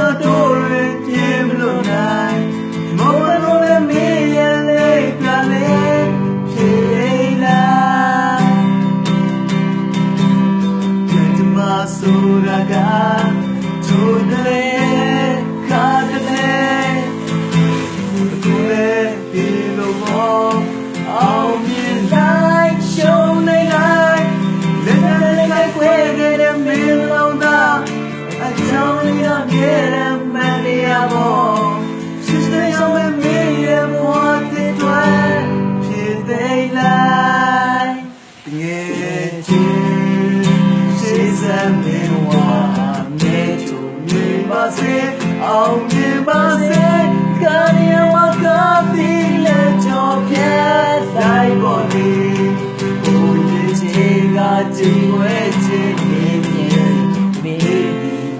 သောတို့တွေပြင်းမလို့နိုင်မောင်လုံးလည်းမေးရလေပြလေဖြေလားကြံတမဆိုရကသူလည်းခါတဲ့သူလည်းဒီလိုမအောင်မြင်လိုက်ရှုံးနေလိုက်လက်နဲ့လည်းခွဲခဲ့တဲ့မင်းလုံးသား I don't need a gift ကြည်ဝဲခြင်းမြင်မြင်မိမိ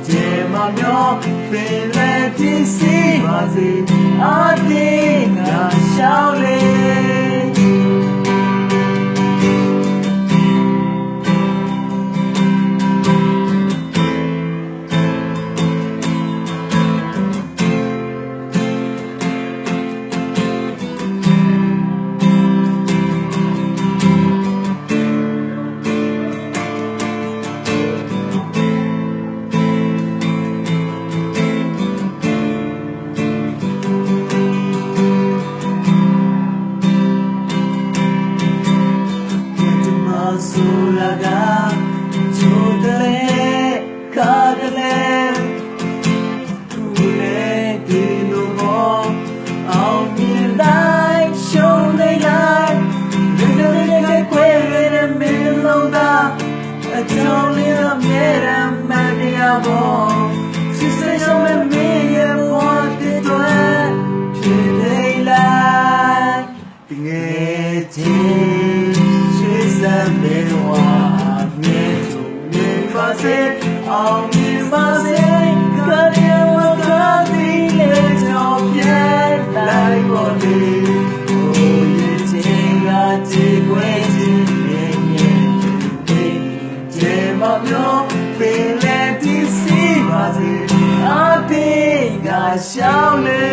ကျေမမျောပင်လက်တည်စီပါ ဆို ကရှောင်းလေ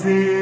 See,